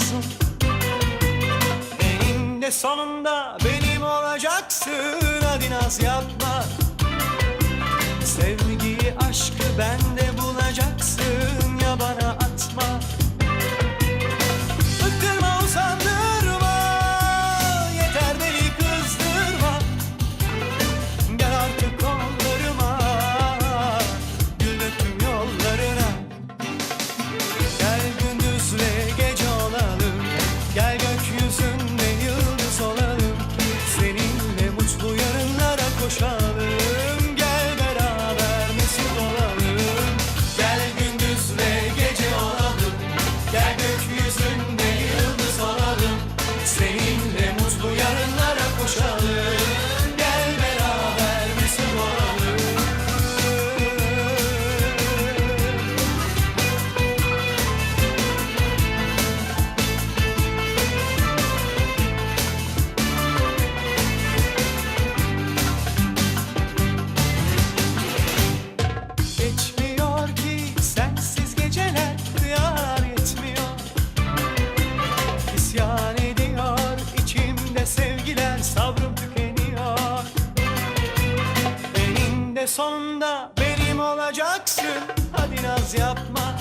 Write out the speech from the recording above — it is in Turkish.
olacaksın Eninde sonunda benim olacaksın. Hadi naz yapma. Sevgiyi aşkı bende eninde sonunda benim olacaksın. Hadi naz yapma.